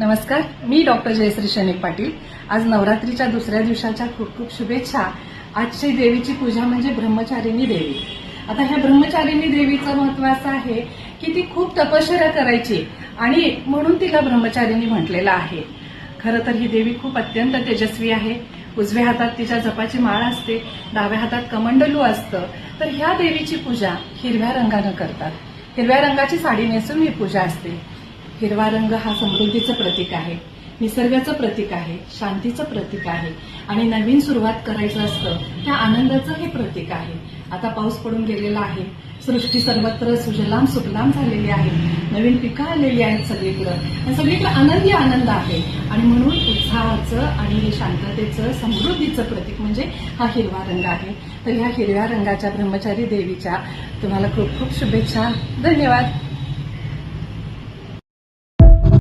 नमस्कार मी डॉक्टर जयश्री शनिक पाटील. आज नवरात्रीच्या दुसऱ्या दिवसाच्या खूप खूप शुभेच्छा. आजची देवीची पूजा म्हणजे ब्रह्मचारिणी देवी. आता ह्या ब्रह्मचारिणी देवीचं महत्त्व असं आहे की ती खूप तपश्चर्या करायची आणि म्हणून तिला ब्रह्मचारिणी म्हटलेलं आहे. खरं तर ही देवी खूप अत्यंत तेजस्वी आहे. उजव्या हातात तिच्या जपाची माळ असते डाव्या हातात कमंडलू असतं. तर ह्या देवीची पूजा हिरव्या रंगानं करतात. हिरव्या रंगाची साडी नेसून ही पूजा असते. हिरवा रंग हा समृद्धीचं प्रतीक आहे. निसर्गाचं प्रतीक आहे शांतीचं प्रतीक आहे आणि नवीन सुरुवात करायचं असतं त्या आनंदाचं हे प्रतीक आहे. आता पाऊस पडून गेलेला आहे. सृष्टी सर्वत्र सुजलाम सुफलाम झालेली आहे. नवीन पिकं आलेली आहेत सगळीकडं. आणि सगळीकडे आनंदी आनंद आहे. आणि म्हणून उत्साहाचं आणि शांततेचं समृद्धीचं प्रतीक म्हणजे हा हिरवा रंग आहे. तर ह्या हिरव्या रंगाच्या ब्रह्मचारी देवीच्या तुम्हाला खूप खूप शुभेच्छा. धन्यवाद.